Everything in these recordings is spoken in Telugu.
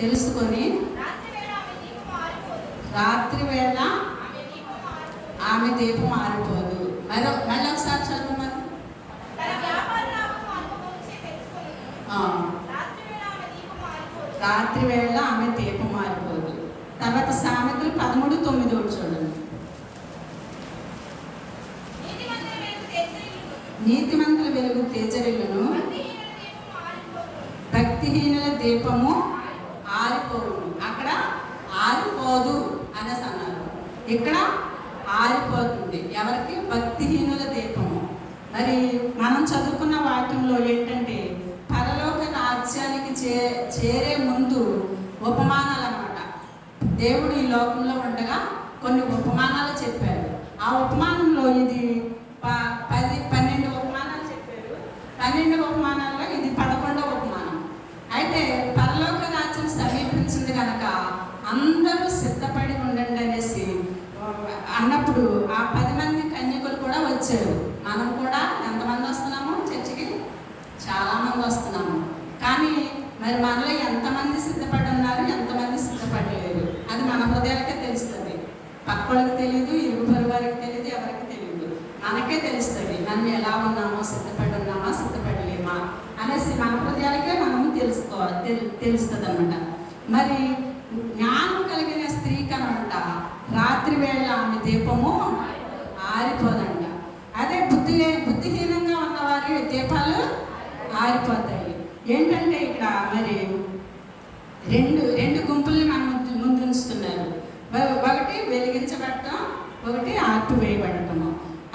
తెలుసుకొని రాత్రి వేళ ఆమె దీపం ఆరిపోదు. మరో మళ్ళీ ఒకసారి చదువు రాత్రి వేళ ఆమె దీపం ఆరిపోదు. తర్వాత సామెతలు పదమూడు తొమ్మిది చూడండి. నీతిమంతుల వెలుగు వెలుగు తేజరిల్లును. భక్తిహీనుల దీపము ఆరిపోదు. భక్తిహీనుల దీపము ఆరిపోదు అక్కడ ఆరిపోదు అనేసి అన్నారు ఇక్కడ ఆరిపోతుంది. ఎవరికి? భక్తిహీనుల దీపము. మరి మనం చదువుకున్న వాక్యంలో ఏంటంటే పరలోక రాజ్యానికి చే చేరే ముందు ఉపమానాలు అన్నమాట దేవుడు ఈ లోకంలో ఉండగా కొన్ని ఉపమానాలు చెప్పారు ఆ ఉపమానంలో ఇది ప- పది పన్నెండు ఉపమానాలు చెప్పారు పన్నెండు ఉపమానాల్లో ఇది పదకొండవ ఉపమానం అయితే పరలోక రాజ్యం సమీపించింది కనుక అందరూ సిద్ధపడి ఉండండి అనేసి అన్నప్పుడు ఆ పది మంది కన్యకులు కూడా వచ్చారు మనం కూడా ఎంతమంది వస్తున్నాము చర్చికి చాలా మంది వస్తున్నాము కానీ మరి మనలో ఎంతమంది సిద్ధపడి ఉన్నారు ఎంతమంది సిద్ధపడలేరు అది మన హృదయాలకే తెలుస్తుంది పక్కోళ్ళకి తెలియదు ఇరుగు పొరుగు వారికి తెలియదు ఎవరికి తెలియదు మనకే తెలుస్తుంది మనం ఎలా ఉన్నామో సిద్ధపడి ఉన్నామా సిద్ధపడలేమా అనేసి మన హృదయాలకే మనం తెలుసుకోవాలి తెలు తెలుస్తుంది అనమాట మరి జ్ఞానం కలిగిన స్త్రీ కనమాట రాత్రి వేళ ఆమె దీపము ఆరిపోదంట. అదే బుద్ధి బుద్ధిహీనంగా ఉన్నవారి దీపాలు ఆరిపోతాయి. ఏంటంటే ఇక్కడ మరి రెండు రెండు గుంపుల్ని మన ముందుంచుతున్నారు ఒకటి వెలిగించబడటం ఒకటి ఆర్పివేయబడటము.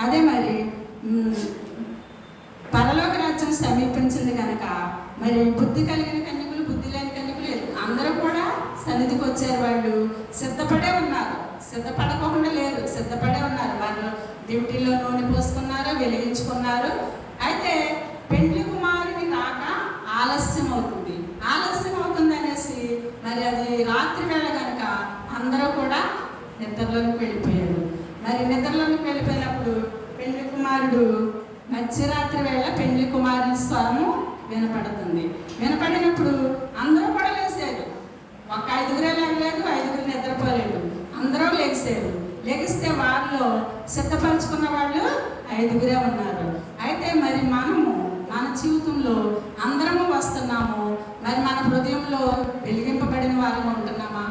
అదే మరి పరలోక రాజ్యం సమీపించింది కనుక మరి బుద్ధి కలిగిన కన్యకులు బుద్ధి లేని కన్యకులు అందరూ కూడా సన్నిధికి వచ్చారు వాళ్ళు. సిద్ధపడే ఉన్నారు. సిద్ధపడకుండా లేరు. సిద్ధపడే ఉన్నారు. వాళ్ళు డ్యూటీలో నూనె పోసుకున్నారు వెలిగించుకున్నారు. అయితే పెండ్లి కుమారుని రాక ఆలస్యం అవుతుంది ఆలస్యం అవుతుంది అనేసి మరి అది రాత్రి వేళ కనుక అందరూ కూడా నిద్రలోకి వెళ్ళిపోయారు. మరి నిద్రలోకి వెళ్ళిపోయినప్పుడు పెండ్లి కుమారుడు మధ్యరాత్రి వేళ పెండ్లి కుమారుని స్వరము వినపడుతుంది. వినపడినప్పుడు అందరూ కూడా లేచారు. ఒక ఐదుగురే లేకలేదు ఐదుగురు నిద్రపోలేదు. అందరూ లెగిసారు లెగిస్తే వాళ్ళు సిద్ధపరచుకున్న వాళ్ళు ఐదుగురే ఉన్నారు. అయితే మరి మనము మన జీవితంలో అందరము వస్తున్నాము. మరి మన హృదయంలో వెలిగింపబడిన వారు ఉంటున్నామా?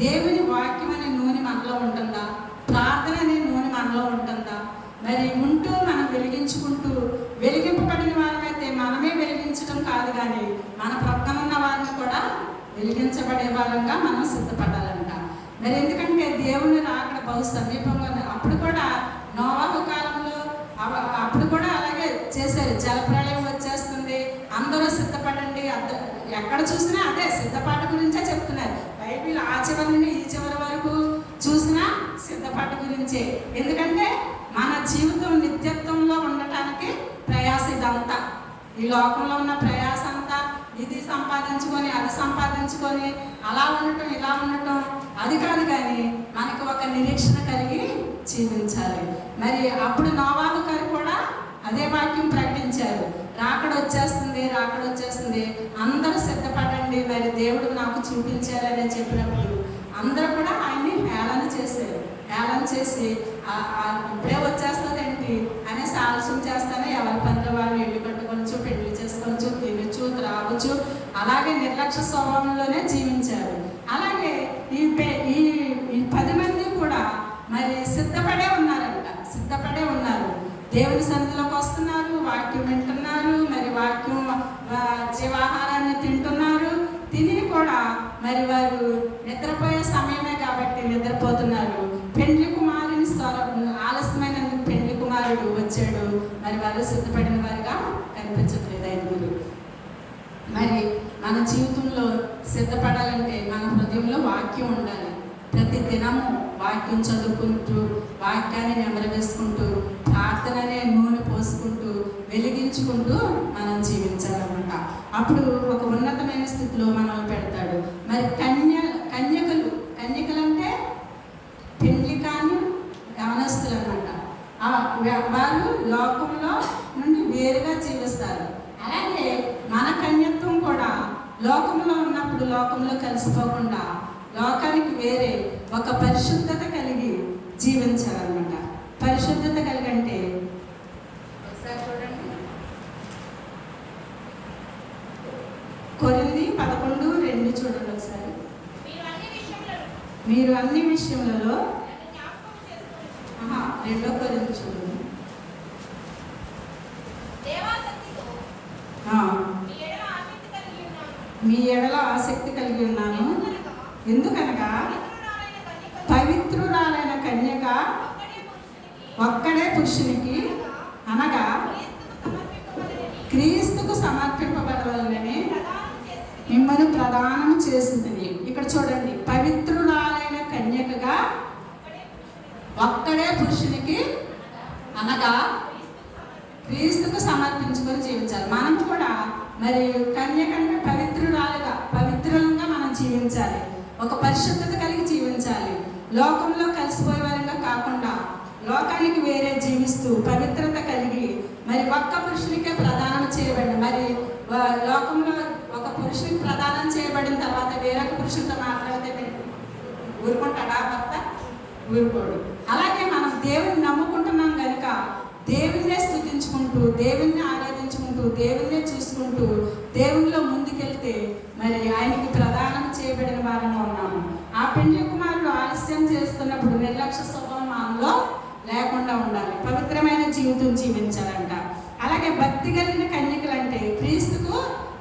దేవుని వాక్యం అనే నూనె మనలో ఉంటుందా? ప్రార్థన అనే నూనె మనలో ఉంటుందా? మరి ఉంటూ మనం వెలిగించుకుంటూ వెలిగింపబడిన వారమైతే మనమే వెలిగించడం కాదు కానీ మన ప్రక్కన ఉన్న వారిని కూడా వెలిగించబడే వారంగా మనం సిద్ధపడాలంట. మరి ఎందుకంటే దేవుని రాకడ బహు సమీపంగా అప్పుడు కూడా నోవాహు కాలంలో అవ- అప్పుడు కూడా అలాగే చేశారు. జలప్రళయం వచ్చేస్తుంది. అందరూ సిద్ధపడండి. అద్ద- ఎక్కడ చూసినా అదే సిద్ధపాట గురించే చెప్తున్నారు. బైబిల్ ఆ చివరి నుండి ఈ చివరి వరకు చూసినా సిద్ధపాట గురించే. ఎందుకంటే మన జీవితం నిత్యత్వంలో ఉండటానికి ప్రయాస ఇదంతా. ఈ లోకంలో ఉన్న ప్రయాస అంతా ఇది సంపాదించుకొని అది సంపాదించుకొని అలా ఉండటం ఇలా ఉండటం. అది కాదు కానీ మనకు ఒక నిరీక్షణ కలిగి జీవించాలి. మరి అప్పుడు నోవాబు గారు కూడా అదే వాక్యం ప్రకటించారు. రాకడ వచ్చేస్తుంది రాకడ వచ్చేస్తుంది. అందరూ సిద్ధపడండి మరి దేవుడు నాకు చూపించారని చెప్పినప్పుడు అందరూ కూడా ఆయన్ని హేళన చేశారు. హేళన చేసి "ఆ- ఇప్పుడే వచ్చేస్తుంది అనేసి ఆలస్యం చేస్తానే ఎవరి పనిలో వాళ్ళు ఇల్లు కట్టుకోవచ్చు పెళ్ళి చేసుకోవచ్చు తినచ్చు త్రాగొచ్చు అలాగే నిర్లక్ష్య స్వభావంలోనే జీవించారు. అలాగే ఈ పె- ఈ ఈ పది మంది కూడా మరి సిద్ధపడే ఉన్నారంట. సిద్ధపడే ఉన్నారు. దేవుని సన్నిధిలోకి వస్తున్నారు వాక్యం వింటున్నారు మరి వాక్యం జీవాహారాన్ని తింటున్నారు. తిని కూడా మరి వారు నిద్రపోయే సమయమే కాబట్టి నిద్రపోతున్నారు. పెండ్లి కుమారుని స్వరం ఆలస్యమైన పెండ్లి కుమారుడు వచ్చాడు. మరి వారు సిద్ధపడిన వారుగా కనిపించట్లేదు ఐదుగురు. మరి మన జీవితం సిద్ధపడాలంటే మన హృదయంలో వాక్యం ఉండాలి. ప్రతి దినము వాక్యం చదువుకుంటూ వాక్యాన్ని నెమరవేసుకుంటూ ప్రార్థన అనే నూనె పోసుకుంటూ వెలిగించుకుంటూ మనం జీవించాలన్నమాట. అప్పుడు ఒక ఉన్నతమైన స్థితిలో మనల్ని పెడతాడు. మరి కన్య కన్యకలు కన్యకలు అంటే పెళ్ళి కాని యవనస్తులు అనమాట వారు లోకంలో నుండి వేరుగా జీవిస్తారు అలాగే మన కన్యత్వం కూడా లోకంలో ఉన్నప్పుడు లోకంలో కలిసిపోకుండా లోకానికి వేరే ఒక పరిశుద్ధత కలిగి జీవించాలన్నమాట పరిశుద్ధత కలిగి అంటే ఒకసారి చూడండి కొరింది పదకొండు రెండు చూడండి ఒకసారి మీరు అన్ని విషయంలో మీరు అన్ని విషయములలో నన్ను జ్ఞాపకం చేసుకోండి ఆహా, రెండో కొరింది చూడండి దేవాసక్తితో ఆ, మీ ఎడల ఆసక్తి కలిగి ఉన్నాను మీ ఎడల ఆసక్తి కలిగి ఉన్నాను ఎందుకనగా ఎందుకనగా పవిత్రురాలైన పవిత్రురాలైన కన్యకలు కన్యక ఒక్కడే పురుషునికి అనగా క్రీస్తుకు సమర్పింపబడవలనని మిమ్మల్ని ప్రదానం చేసింది ఇక్కడ చూడండి పవిత్రురాలైన కన్యకగా ఒక్కడే పురుషునికి ఒక్కడే పురుషునికి అనగా క్రీస్తుకు సమర్పించుకొని జీవించాలి. మనం కూడా మరి కన్యకంటే పవిత్రురాలుగా పవిత్రులంగా మనం జీవించాలి. ఒక పరిశుద్ధత కలిగి జీవించాలి. లోకంలో కలిసిపోయే వారంగా కాకుండా లోకానికి వేరే జీవిస్తూ పవిత్రత కలిగి మరి ఒక్క పురుషునికే ప్రదానం చేయబడి మరి లోకంలో ఒక పురుషునికి ప్రదానం చేయబడిన తర్వాత వేరొక పురుషునితో మాట్లాడితే ఊరుకుంటాడా భర్త? ఊరుకోడు. అలాగే మనం దేవుని నమ్ముకుంటున్నాం కనుక దేవుణ్ణే స్థుతించుకుంటూ దేవుణ్ణి ఆరాధించుకుంటూ దేవుణ్ణే చూసుకుంటూ దేవునిలో ముందుకెళ్తే మరి ఆయనకి ప్రదానం చేయబడిన వారంగా ఉన్నాము. ఆ పెండ్లి కుమారుడు ఆలస్యం చేస్తున్నప్పుడు నిర్లక్ష్య స్వభావంలో లేకుండా ఉండాలి. పవిత్రమైన జీవితం జీవించాలంట. అలాగే భక్తి కలిగిన కన్యకలు అంటే క్రీస్తుకు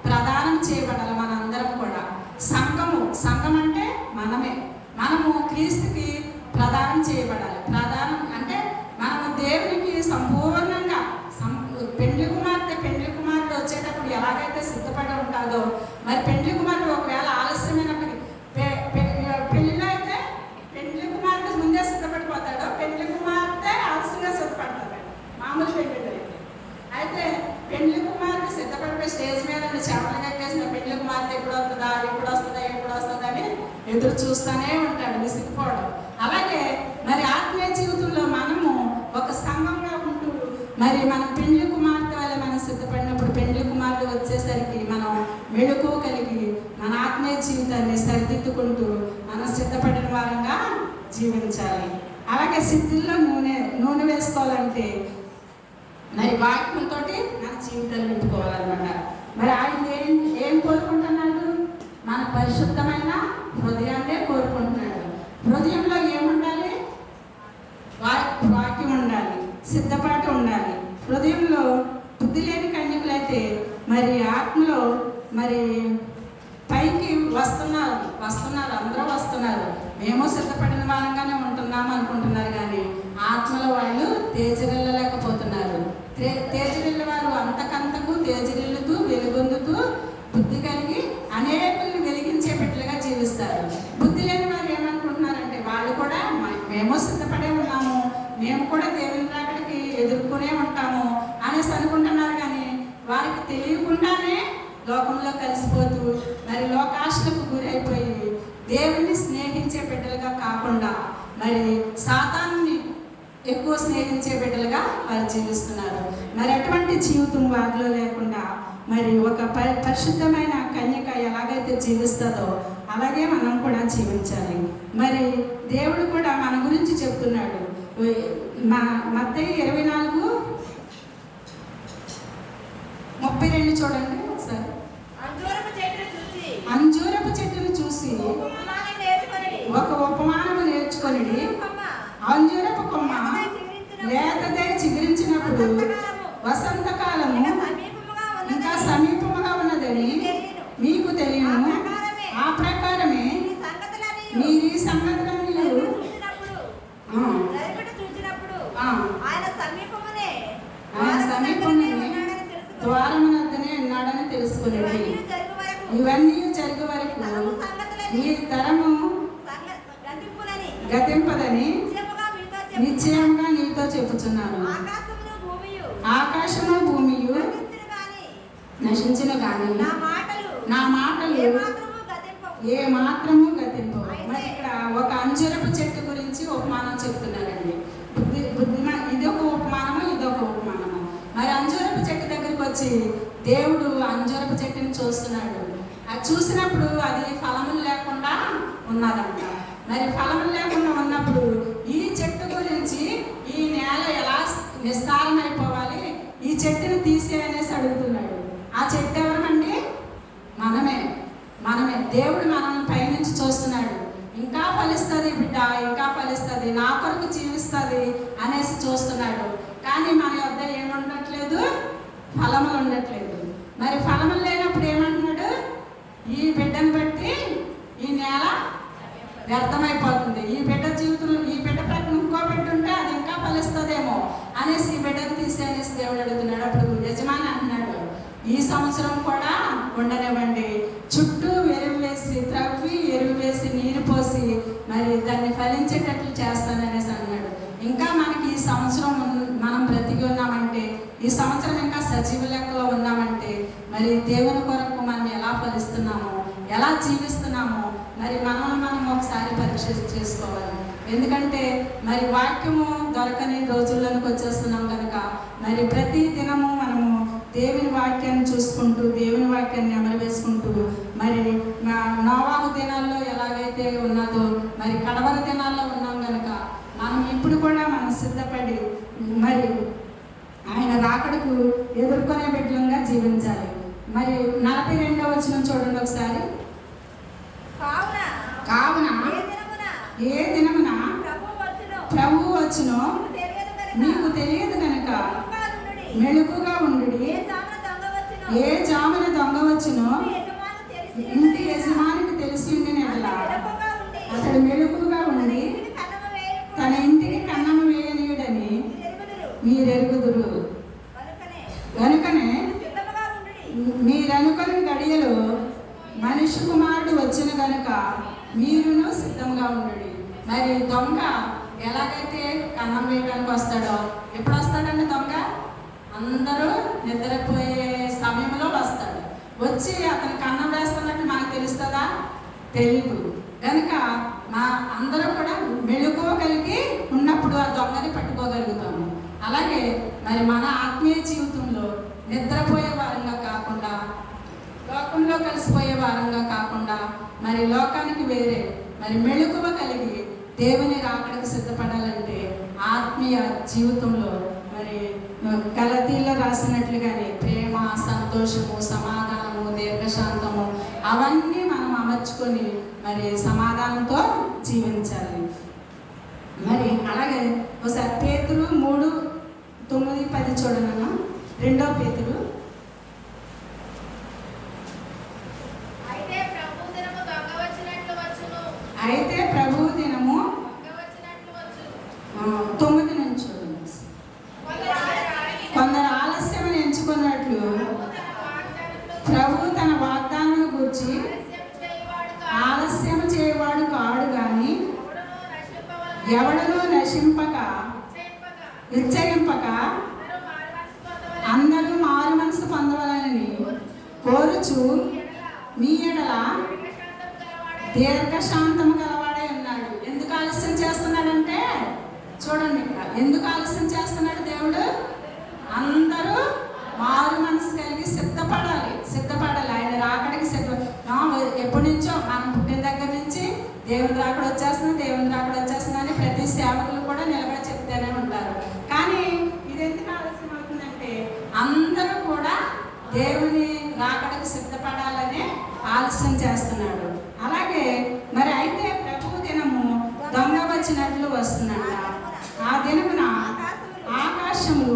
ప్రదానం చేయబడాలి మనందరం కూడా. సంఘము సంఘం అంటే మనమే. మనము క్రీస్తుకి ప్రదానం చేయబడాలి ప్రదానం అంటే మనము దేవునికి సంపూర్ణంగా సం- పెండ్లి కుమార్తె పెండ్లి కుమారుడు వచ్చేటప్పుడు ఎలాగైతే సిద్ధపడి ఉంటాదో మరి పెండ్లి కుమారుడు ఒకవేళ ఆలస్యమైనప్పటికీ పె- పె- పెళ్ళిలో అయితే పెండ్లి కుమారుడు ముందే సిద్ధపడిపోతాడు పెండ్లి కుమార్తె ఆలస్యంగా సిద్ధపడతాడు మామూలు పెళ్ళిలో అయితే అయితే పెండ్లి కుమార్తె సిద్ధపడిపోయి స్టేజ్ మీద ఉండి చేపలు కట్టేసిన పెండ్లి కుమార్తె ఎప్పుడు వస్తుందా ఎప్పుడు వస్తుందా ఎప్పుడు వస్తుందా అని ఎదురు చూస్తూనే ఉంటాడు విసిగిపోవడం అలాగే మరి ఆత్మీయ జీవితంలో మనము ఒక సంఘంగా ఉంటూ మరి మన పెండ్లి కుమార్తె వల్ల మనం సిద్ధపడినప్పుడు పెండ్లి కుమార్తె వచ్చేసరికి మనం మెళుకు కలిగి మన ఆత్మీయ జీవితాన్ని సరిదిద్దుకుంటూ మనం సిద్ధపడిన వారంగా జీవించాలి. అలాగే సిద్ధిల్లో నూనె నూనె వేసుకోవాలంటే మరి వాక్యంతో మన జీవితాలు నింపుకోవాలన్నమాట మరి ఆయన ఏం ఏం కోరుకుంటున్నాడు మన పరిశుద్ధమైన హృదయాన్నే కోరుకుంటున్నాడు హృదయంలో ఏముండాలి వా- వాక్యం ఉండాలి సిద్ధపాటు ఉండాలి. హృదయంలో బుద్ధి లేని కన్యకులైతే మరి ఆత్మలో మరి పైకి వస్తున్నారు వస్తున్నారు అందరూ వస్తున్నారు. మేము సిద్ధపడిన వారంగానే ఉంటున్నాము అనుకుంటున్నారు కానీ ఆత్మలో వాళ్ళు తేజరిల్లలేకపోతున్నారు తే- తేజరిల్ల వారు అంతకంతకు తేజరిల్లుతూ వెలుగొందుతూ బుద్ధి కలిగి అనేకుల్ని వెలిగించే బిడ్డలుగా జీవిస్తారు బుద్ధి లేని వారు ఏమనుకుంటున్నారంటే వాళ్ళు కూడా మ- మేము సిద్ధపడే ఉన్నాము మేము కూడా దేవుని రాకడికి ఎదుర్కొనే ఉంటాము అనేసి అనుకుంటున్నారు కానీ వారికి తెలియకుండానే లోకంలో కలిసిపోతూ మరి లోకాశలకు గురైపోయి దేవుణ్ణి స్నేహించే బిడ్డలుగా కాకుండా మరి సాతాన్ని ఎక్కువ స్నేహించే బిడ్డలుగా వారు జీవిస్తున్నారు. మరి అటువంటి జీవితం వారిలో లేకుండా మరి ఒక పరి పరిశుద్ధమైన కన్యక ఎలాగైతే జీవిస్తుందో అలాగే మనం కూడా జీవించాలి. మరి దేవుడు కూడా మన గురించి చెప్తున్నాడు. మా మధ్య ఇరవై నాలుగు రెండు చూడండి ఒకసారి. అంజూరపు చెట్టును చూసి. ఒక ఉపమానము నేర్చుకొని అంజూరపు కొమ్మ. లేతదే చిగురించినప్పుడు వసంతకాలము. ఇంకా సమీపముగా ఉన్నదని. మీకు తెలియను. ఆ ప్రకారమే. మీరు ఈ ఆ, ఆయన సమీపమునే. ఆయన ద్వారమునద్దనే ఉన్నాడని తెలుసుకునేది. ఇవన్నీ ఇవన్నీ జరిగే వరకు ఈ తరము గతింపదని నిశ్చయంగా నీతో చెప్పుచున్నాను ఆకాశము భూమియు నశించిన కానీ నా మాటలు ఏ మాత్రము గతింపు మరి ఇక్కడ ఒక అంజురపు చెట్టు గురించి ఉపమానం చెప్తున్నారండి బుద్ధి బుద్ధిమా ఇది ఒక ఉపమానము ఇది ఒక ఉపమానము మరి అంజూరపు చెట్టు దగ్గరికి వచ్చి దేవుడు అంజరపు చెట్టుని చూస్తున్నాడు. అది చూసినప్పుడు అది ఫలములు లేకుండా ఉన్నదంట. మరి ఫలములు లేకుండా ఉన్నప్పుడు ఈ చెట్టు గురించి ఈ నేల ఎలా విస్తారమైపోవాలి ఈ చెట్టును తీసేయనేసి అడుగుతున్నాడు. ఆ చెట్టు ఎవరమండి? మనమే. మనమే. దేవుడు మనల్ని పైనుంచి చూస్తున్నాడు. ఇంకా ఫలిస్తుంది బిడ్డ ఇంకా ఫలిస్తుంది. నా కొరకు జీవిస్తుంది అనేసి చూస్తున్నాడు. కానీ మన వద్ద ఏముండట్లేదు? ఫలములు ఉండట్లేదు. మరి ఫలములు లేనప్పుడు ఏమంటున్నాడు? ఈ బిడ్డను బట్టి ఈ నేల వ్యర్థమైపోతుంది. ఈ బిడ్డ జీవితంలో ఈ బిడ్డ ప్రక్కన ఇంకో బిడ్డ ఉంటే అది ఇంకా ఫలిస్తుందేమో అనేసి ఈ బిడ్డను తీసేనేసి దేవుడు అడుగుతున్నాడు. అప్పుడు యజమాని అంటున్నాడు ఈ సంవత్సరం కూడా ఉండనివ్వండి. చుట్టూ ఎరువు వేసి త్రవ్వి ఎరువు వేసి నీరు పోసి మరి దాన్ని ఫలించేటట్లు చేస్తాననేసి అన్నాడు. ఇంకా మనకి ఈ సంవత్సరం ఉన్- మనం బ్రతికి ఉన్నామంటే ఈ సంవత్సరం ఇంకా సజీవ లెక్కలో ఉన్నామంటే మరి దేవుని కొరకు మనం ఎలా ఫలిస్తున్నామో ఎలా జీవిస్తున్నామో మరి మనల్ని మనం ఒకసారి పరీక్ష చేసుకోవాలి. ఎందుకంటే మరి వాక్యము దొరకని రోజుల్లోనికి వచ్చేస్తున్నాం కనుక మరి ప్రతి దినము మనము దేవుని వాక్యాన్ని చూసుకుంటూ దేవుని వాక్యాన్ని అమలు వేసుకుంటూ మరి మా నోవాహు దినాల్లో ఎలాగైతే ఉన్నదో మరి కడవర దినాల్లో ఉన్నాం కనుక మనం ఇప్పుడు కూడా మనం సిద్ధపడి మరి ఆయన రాకడకు ఎదుర్కొనే బిడ్డలంగా జీవించాలి. మరి నలభై రెండవ వచ్చిన చూడండి ఒకసారి. కావున ఏ దినమున? ప్రభువు వచ్చును. నీకు తెలియదు నీకు తెలియదు కనుక. మెళుకుగా ఉండు ఏ జామున దొంగ వచ్చును? ఇంటి యజమానికి తెలిసి ఉండిన ఎడల మెలకువగా ఉండి. అతడు మెళుకుగా తన ఉండి తన ఇంటికి కన్నము వేయనీయుడని. మీరెరుగుదురు. తెలియదు కనుక మా అందరూ కూడా మెళుకోగలిగి ఉన్నప్పుడు ఆ దొంగని పట్టుకోగలుగుతాము. అలాగే మరి మన ఆత్మీయ జీవితంలో నిద్రపోయే వారంగా కాకుండా లోకంలో కలిసిపోయే వారంగా కాకుండా మరి లోకానికి వేరే మరి మెళుకువ కలిగి దేవుని రాకడకు సిద్ధపడాలంటే ఆత్మీయ జీవితంలో మరి గలతీలో రాసినట్లుగానే ప్రేమ సంతోషము సమాధానము దీర్ఘశాంతము అవన్నీ మనం అమర్చుకొని మరి సమాధానంతో జీవించాలి. మరి అలాగే ఒకసారి పేతురు మూడు తొమ్మిది పది చూడనమ్మా రెండో పేతురు అయితే ప్రభు దినము దొంగ వచ్చినట్లు వచ్చును. అయితే ప్రభు దినము దొంగ వచ్చినట్లు వచ్చును. ఆ, తొమ్మిది నుంచి చూడండి కొందరు ఆలస్యం- కొందరు ఆలస్యం ఎంచుకున్నట్లు ప్రభు ప్రభు తన వాగ్దానములో తన వాగ్దానం గురించి ఆలస్యం చేయువాడు కాదు. ఆలస్యం చేయవాడు కాడు కానీ ఎవడునూ నశింపవలెను. ఎవడనూ నశింపక నిశ్చయింపగా నిశ్చయింపక అందరూ మారుమనసు పొందవలెను. అందరూ మారు మనసు పొందవాలని కోరుచు మీ ఎడల దీర్ఘశాంతము గలవాడే ఉన్నాడు. ఎందుకు ఆలస్యం చేస్తున్నాడంటే చూడండి ఇక్కడ. ఎందుకు ఆలస్యం చేస్తున్నాడు దేవుడు? అందరూ మారు మనసు కలిగి సిద్ధపడాలి. సిద్ధపడాలి. ఆయన రాకడికి సిద్ధ ఆ, ఎప్పటి నుంచో మనం పుట్టిన దగ్గర నుంచి దేవుని రాకడ వచ్చేస్తుంది దేవుని రాకడ వచ్చేస్తుంది అని ప్రతి సేవకులు కూడా నిలబడి చెప్తూనే ఉంటారు కానీ ఇది ఎందుకు ఆలస్యం అవుతుందంటే అందరూ కూడా దేవుని రాకడకు సిద్ధపడాలని నాశనం చేస్తున్నాడు. అలాగే మరి అయితే ప్రభు దినము దొంగ వచ్చినట్లు వస్తున్నాడు ఆ దినమున ఆకాశము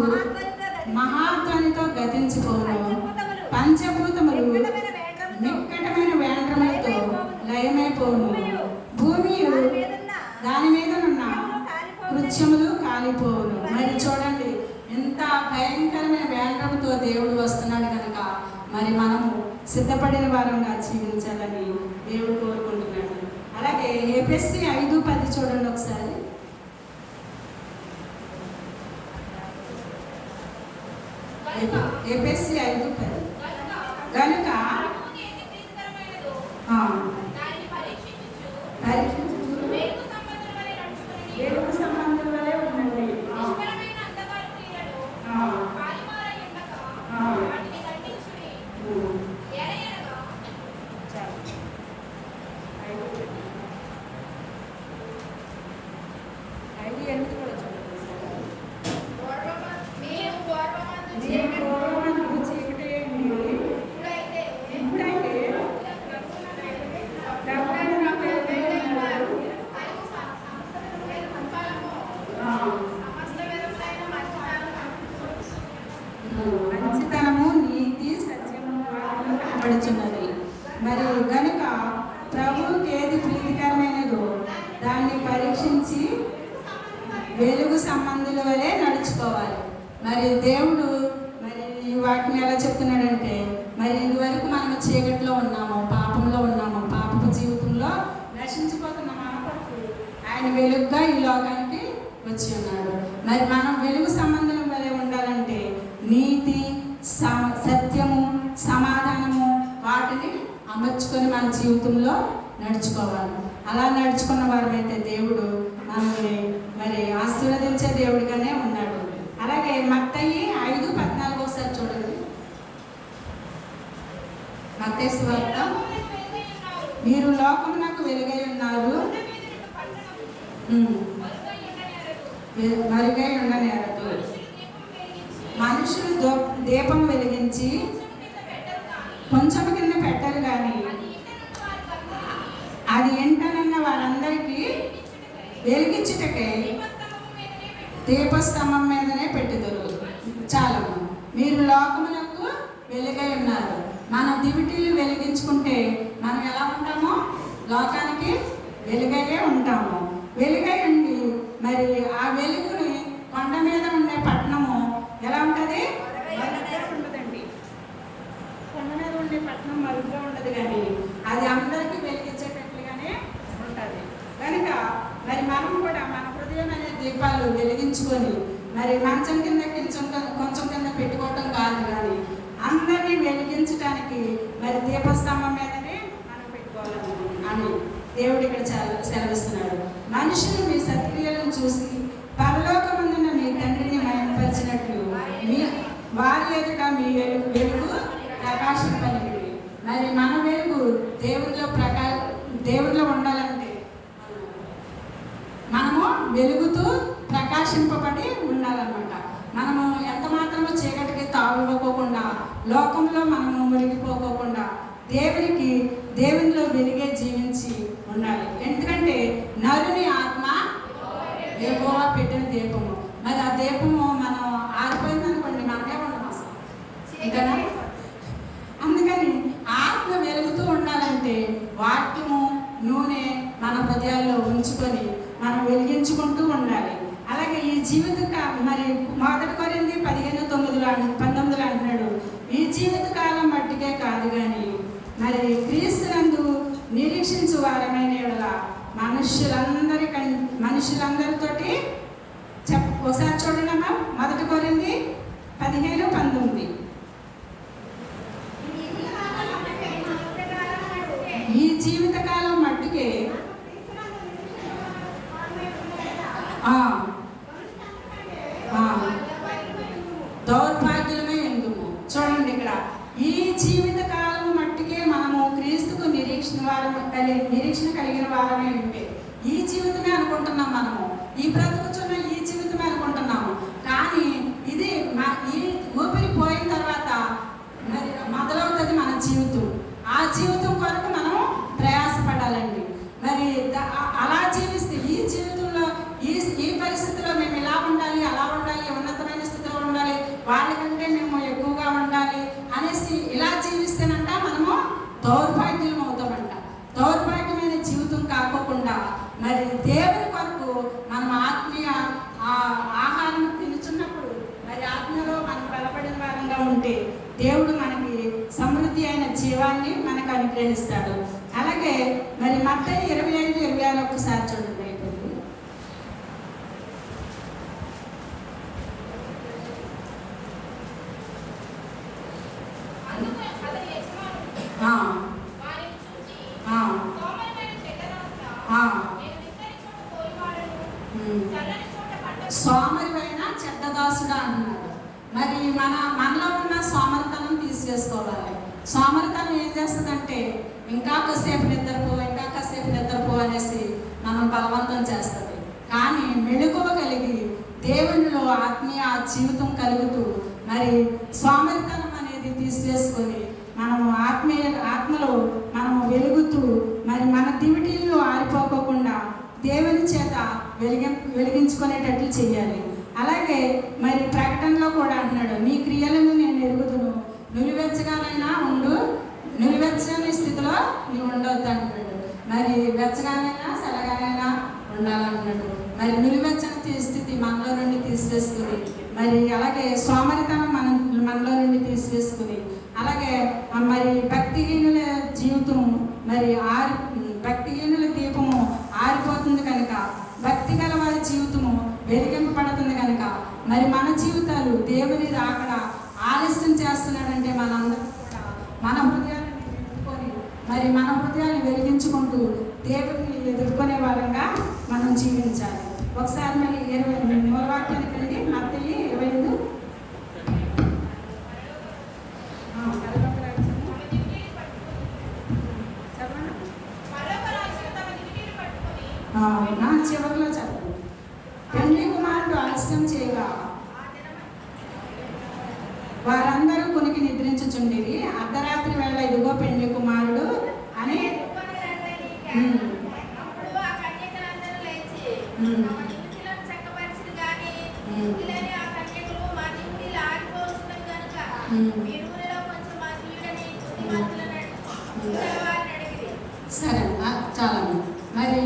మహాధ్వనితో గతించుకోను పంచభూతములు నిక్కటమైన వేండ్రములతో లయమైపోను. భూమి దాని మీద ఉన్న కృత్యములు కాలిపోవును మరి చూడండి ఎంత భయంకరమైన వేండ్రముతో దేవుడు వస్తున్నాడు కనుక మరి మనము సిద్ధపడిన వారంగా ఉంచాలని దేవుడు కోరుకుంటున్నాడు. అలాగే ఏపీఎస్సి ఐదు పది చూడండి ఒకసారి ఏపీఎస్సి ఐదు పది కనుక ప్రభువుని ఏది ప్రీతికరమైనదో ఆ, దానిని పరీక్షించుచు పరీక్షించుచు వెలుగు సంబంధుల వలె నడుచుకొనుడి. దేవుని సంబంధం వలె ఉండండి ఆ, నిష్ఫలమైన అంధకార క్రియలను ఆ, పాలిమార ఎండక ఆ. వాటిని ఖండించుడి. ఉమ్. ఎడయనగా మరి గనుక ప్రభువుకి ఏది ప్రీతికరమైనదో దాన్ని పరీక్షించి వెలుగు సంబంధుల వలె నడుచుకోవాలి మరి దేవుడు మరి ఈ వాటిని ఎలా చెప్తున్నాడంటే మరి ఇదివరకు మనం చీకట్లో ఉన్నాము పాపంలో ఉన్నాము పాపపు జీవితంలో నశించిపోతున్న మన కొరకు ఆయన వెలుగుగా ఈ లోకానికి వచ్చి ఉన్నాడు. మరి మనం వెలుగు సంబంధం వలె ఉండాలంటే నీతి సత్యము సమాధానము వాటిని అమర్చుకొని మన జీవితంలో నడుచుకోవాలి. అలా నడుచుకున్న వారమైతే దేవుడు మనల్ని మరి ఆశీర్వదించే దేవుడిగానే ఉన్నాడు. అలాగే మత్తయ్యి ఐదు పద్నాలుగు ఒకసారి చూడండి. మత్తయ్య వార్త మీరు నాకు వెలుగై ఉన్నారు. మరుగై ఉండనేరదు మనుషులు దీపం వెలిగించి కొంచెం కింద పెట్టరు కానీ అది ఏంటనన్న వారందరికీ వెలిగించుటకే దీపస్తంభం మీదనే పెట్టుదురు. చాలా. మీరు లోకములకు వెలుగై ఉన్నారు. మన దివిటీలు వెలిగించుకుంటే మనం ఎలా ఉంటామో? లోకానికి వెలుగయ్యే ఉంటాము. వెలుగై ఉండి మరి ఆ వెలుగుని కొండ మీద ఉండే పట్టణము ఎలా ఉంటుంది? ఉండదండి కొండ మీద ఉండే పట్టణం మరుగుగా ఉండదు కానీ అది అందరికీ వెలిగించేటట్లుగానే ఉంటుంది. కనుక మరి మనం కూడా మన హృదయం అనే దీపాలు వెలిగించుకొని మరి మంచం కింద కొంచెం కొంచెం కింద పెట్టుకోవటం కాదు కానీ అందరినీ వెలిగించడానికి మరి దీపస్తంభం మీదనే మనం పెట్టుకోవాలని అని దేవుడు ఇక్కడ చాలా సెలవిస్తున్నాడు. మనుషులు మీ సత్క్రియలను చూసి పరలోకమందున మీ తండ్రిని మయనపరిచినట్లు మీ వారి ఎదుట మీ వెలుగు వెలుగు ప్రకాశింపనిది. మరి మన వెలుగు దేవుడిలో ప్రకా దేవుడిలో ఉండాలంటే మనము వెలుగుతూ ప్రకాశింపబడి ఉండాలన్నమాట. మనము ఎంత మాత్రము చీకటికి తావివ్వకోకుండా లోకంలో మనము మునిగిపోకోకుండా దేవునికి దేవునిలో వెలిగే జీవితం ఉండాలి ఎందుకంటే నరుని ఆత్మ యెహోవా పెట్టిన దీపము. మరి ఆ దీపము మనం ఆరిపోయింది అనుకోండి మనకే ఉండదు అసలు. ఇంకనా అందుకని ఆత్మ వెలుగుతూ ఉండాలంటే వాక్యము నూనె మన హృదయాల్లో ఉంచుకొని మనం వెలిగించుకుంటూ ఉండాలి. అలాగే ఈ జీవిత మరి మొదటి కొరింది పదిహేను తొమ్మిదిలో పంతొమ్మిదిలో అంటున్నాడు. ఈ జీవిత కాలం మట్టికే కాదు కానీ మరి క్రీస్తునందు నిరీక్షించు వారమైన యెడల మనుషులందరితోటి చెప్ ఒకసారి చూడండి మ్యామ్ మొదటి కోరింది పదిహేను పంతొమ్మిది ఈ జీవితకాలం మట్టుకే ఆ, ఆ, దౌర్భాగ్యులమే ఎందుకు చూడండి ఇక్కడ ఈ జీవిత కాలం మట్టుకే మనము క్రీస్తుకు నిరీక్షణ వారం కలి నిరీక్షణ కలిగిన వారమే ఉంటే ఈ జీవితమే అనుకుంటున్నాం మనము ఈ బ్రతుకుచున్న ఈ జీవితమే అనుకుంటున్నాము కానీ ఇది మా ఈ ఊపిరి పోయిన తర్వాత మరి మొదలవుతుంది మన జీవితం ఆ జీవితం కొరకు మనం ప్రయాసపడాలండి మరి ద- అ- అలా జీవిస్తే ఈ జీవితంలో ఈ ఈ పరిస్థితిలో మేము ఇలా ఉండాలి అలా ఉండాలి ఉన్నతమైన స్థితిలో ఉండాలి వాళ్ళకంటే మేము ఎక్కువగా ఉండాలి అనేసి ఇలా జీవిస్తేనంట మనము దౌర్భాగ్యం అవుతామంట దౌర్భాగ్యమైన జీవితం కాకోకుండా మరి దేవుని కొరకు మనం ఆత్మీయ ఆ ఆహారం తినుచున్నప్పుడు మరి ఆత్మలో మనం బలపడిన వారంగా ఉంటే దేవుడు మనకి సమృద్ధి అయిన జీవాన్ని మనకు అనుగ్రహిస్తాడు అలాగే మరి మత్త ఇరవై ఐదు ఇరవై ఆరు ఒకసారి చూడండి అయిపోయింది అందుకు అతని యజమానుడు ఆ, వారిని చూచి, ఆ, సోమరిమైన చెడ్డదాసుడా, ఆ. నేను విత్తని చోట కోయువాడను, ఉమ్. చల్లని చోట పంట సోమరివైన చెడ్డదాసుడా అన్నాడు. మరి మన మనలో ఉన్న సోమరితనం తీసేసుకోవాలి. సోమరితనం ఏం చేస్తుందంటే ఇంకా కాసేపు నిద్రపో ఇంకా కాసేపు నిద్రపో అనేసి మనం బలవంతం చేస్తుంది. కానీ మెళుకువ కలిగి దేవునిలో ఆత్మీయ జీవితం కలుగుతూ మరి సోమరితనం అనేది తీసేసుకొని మనము ఆత్మీయ ఆత్మలో మనము వెలుగుతూ మరి మన దివిటీల్లో ఆరిపోకోకుండా దేవుని చేత వెలిగి వెలిగించుకునేటట్లు చేయాలి అలాగే మరి ప్రకటనలో కూడా అంటున్నాడు నీ క్రియలను నేను ఎరుగుదును. నులివెచ్చగానైనా ఉండు. నులివెచ్చని స్థితిలో నువ్వు ఉండొద్దు అంటున్నాడు. మరి వెచ్చగానైనా సెలగానైనా ఉండాలన్నాడు మరి నిలువెచ్చని స్థితి మనలో నుండి తీసివేసుకుని మరి అలాగే సోమరితనం మన మనలో నుండి తీసివేసుకుని అలాగే మరి భక్తిహీనుల జీవితం మరి ఆరు భక్తిహీనుల దీపము ఆరిపోతుంది కనుక భక్తి గల వారి జీవితము వెలిగింపబడుతుంది కనుక మరి మన జీవితాలు దేవుని రాకడ ఆలస్యం చేస్తున్నాడంటే మనందరం మన హృదయాలను ఎదుర్కొని మరి మన హృదయాన్ని వెలిగించుకుంటూ దేవుని ఎదుర్కొనే వారంగా మనం జీవించాలి. ఒకసారి మళ్ళీ ఇరవై మూలవాక్యానికి వాక్యానికి మత్తయి ఇరవై ఐదు ఆ, పదకొండు రాజ్యము. ఆమె దివిటీలు పట్టుకొని, చదవండి. మరొక రాజు తమ దివిటీలు పట్టుకొని, ఆ, నా చివరిలో చదువు పెళ్ళి కుమారుడు ఆలస్యం చేయగా వారందరూ కొనికి నిద్రించుచుండిరి. అర్ధరాత్రి వేళ ఇదిగో పెళ్ళి కుమార్ అని దుఃఖమును రండని ఉమ్. అప్పుడు ఆ కన్యకలందరూ లేచి, ఉమ్. తమ దివిటీలను చక్కపరిచిరి గాని, ఉమ్. దివిటీలని ఆ కన్యకలు, మా దివిటీలు ఆరిపోతున్నవి గనుక, ఉమ్. మీ నూనెలో కొంచెం మాకు ఇయ్యుడని బుద్ధిమంతులను అడిగి- వారిని అడిగిరి. సరే ఆ, చాలండి మరి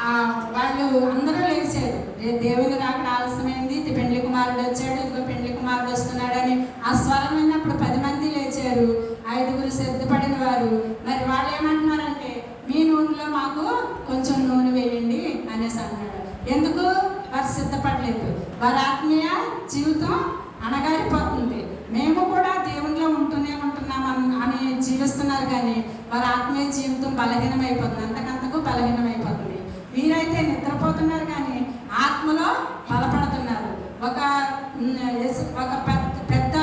ఆ, వాళ్ళు అందరూ లేచారు రే- దేవుని రాకడ ఆలస్యమైంది ఇది పెండ్లి కుమారుడు వచ్చాడు ఇదిగో పెండ్లి కుమారుడు వస్తున్నాడని ఆ స్వరం విన్నప్పుడు పది మంది లేచారు ఐదుగురు సిద్ధపడిన వారు మరి వాళ్ళు ఏమంటున్నారంటే మీ నూనెలో మాకు కొంచెం నూనె వేయండి అనేసి అన్నాడు ఎందుకు వారు సిద్ధపడలేదు వారి ఆత్మీయ జీవితం అణగారిపోతుంది. మేము కూడా దేవునిలో ఉంటూనే ఉంటున్నాం అని జీవిస్తున్నారు కానీ వారి ఆత్మీయ జీవితం బలహీనమైపోతుంది. అంతకంతకు బలహీనమైపోతుంది. వీరైతే నిద్రపోతున్నారు కానీ ఆత్మలో బలపడుతున్నారు. ఒక ఒక పెద్ద పెద్ద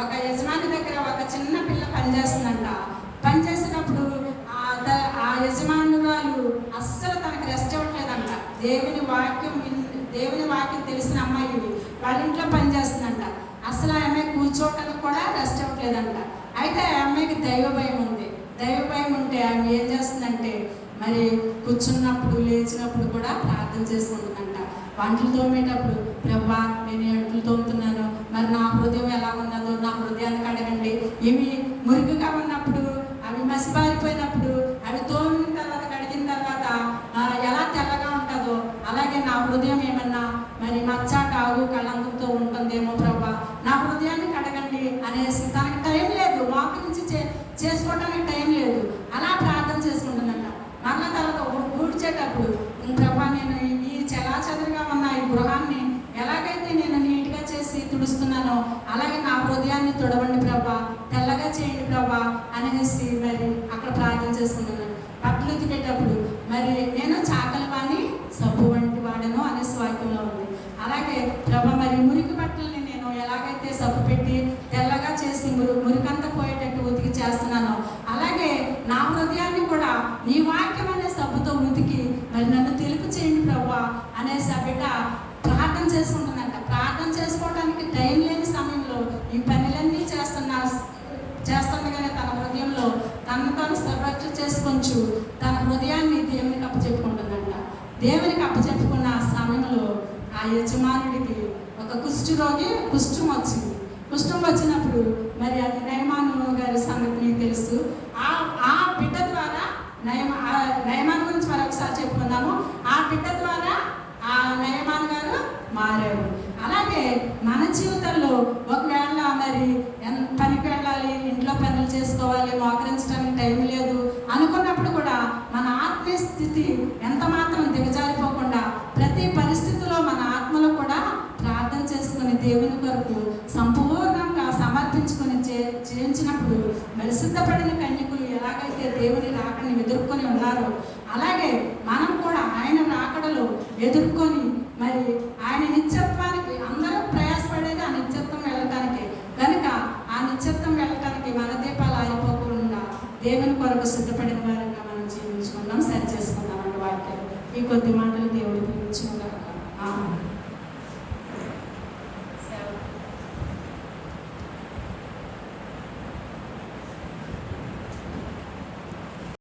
ఒక యజమాని దగ్గర ఒక చిన్న పిల్ల పనిచేస్తుందంట. పనిచేసినప్పుడు ఆ యజమానురాలు అస్సలు తనకు రెస్ట్ ఇవ్వట్లేదంట. దేవుని వాక్యం దేవుని వాక్యం తెలిసిన అమ్మాయి వాళ్ళ ఇంట్లో పనిచేస్తుందంట అసలు ఆ అమ్మాయి కూర్చోవటానికి కూడా రెస్ట్ అవ్వట్లేదంట. అయితే ఆ అమ్మాయికి దైవ భయం ఉంది. దైవ భయం ఉంటే ఆమె ఏం చేస్తుందంటే మరి కూర్చున్నప్పుడు లేచినప్పుడు కూడా ప్రార్థన చేసుకుంటుందంట వంటలు తోమేటప్పుడు ప్రభా నేను ఎంటలు తోముతున్నాను. మరి నా హృదయం ఎలా ఉన్నదో నా హృదయానికి అడగండి. ఇవి మురికి ఉన్నప్పుడు అవి మసిపారిపోయినప్పుడు అవి తోమిన తర్వాత కడిగిన తర్వాత ఆ, ఎలా తెల్లగా ఉంటుందో అలాగే నా హృదయం ఏమన్నా మరి మచ్చ కాగు కళంకంతో ఉంటుందేమో ప్రభా నా హృదయాన్ని కడగండి అనేసి తనకి టైం లేదు వాక్ నుంచి చే చేసుకోవడానికి టైం లేదు అలా ప్రార్థన చేసుకుంటుందంట మరలా తర్వాత ఊ- ఊడ్చేటప్పుడు "ఉమ్, ప్రభా నేను ఈ చెలాచెదరుగా ఉన్న ఈ గృహాన్ని ఎలాగైతే నేను నీట్గా చేసి తుడుస్తున్నానో అలాగే నా హృదయాన్ని తుడవండి ప్రభా తెల్లగా చేయండి ప్రభా అనేసి మరి అక్కడ ప్రార్థన చేసుకున్నాను బట్టలు ఉతికేటప్పుడు మరి నేను చాకలి వాణి సబ్బు వంటి వాడను అనేసి వాక్యంలో ఉంది అలాగే ప్రభా మరి మురికి బట్టల్ని నేను ఎలాగైతే సబ్బు పెట్టి తెల్లగా చేసి మురు మురికంతా పోయేటట్టు ఉతికి చేస్తున్నానో అలాగే నా హృదయాన్ని కూడా నీ వాక్యం అనే సబ్బుతో ఉతికి మరి నన్ను తెలుపు చేయండి ప్రభా అనేసి ఆ బిడ్డ ప్రార్థన చేసుకుంటుందంట ప్రార్థన చేసుకోవడానికి టైం లేని సమయంలో ఈ పనులన్నీ చేస్తున్నా చేస్తుండగానే తన హృదయంలో తనను తాను సర్వక్ష చేసుకొంచు తన హృదయాన్ని దేవునికి అప్పచెప్పుకుంటుందంట దేవునికి అప్పచెప్పుకున్న ఆ సమయంలో ఆ యజమానుడికి ఒక కుష్టి రోగి కుష్ఠం వచ్చింది. కుష్ఠం వచ్చినప్పుడు మరి అది నయమాను గారి సంగతి మీకు తెలుసు. ఆ ఆ బిడ్డ ద్వారా నయమ నయమాన్ గురించి మరొకసారి చెప్పుకుందాము. ఆ బిడ్డ ద్వారా ఆ నయమాన్ గారు మారారు. అలాగే మన జీవితంలో ఒకవేళ మరి ఎంత పనికి వెళ్ళాలి ఇంట్లో పనులు చేసుకోవాలి మోకరించడానికి టైం లేదు అనుకున్నప్పుడు కూడా మన ఆత్మీయ స్థితి ఎంత మాత్రం దిగజారిపోకుండా ప్రతి పరిస్థితిలో మన ఆత్మలో కూడా ప్రార్థన చేసుకుని దేవుని కొరకు సంపూర్ణంగా సమర్పించుకొని చే చేయించినప్పుడు మరి సిద్ధపడిన కన్యకులు ఎలాగైతే దేవుని రాకని ఎదుర్కొని ఉన్నారో.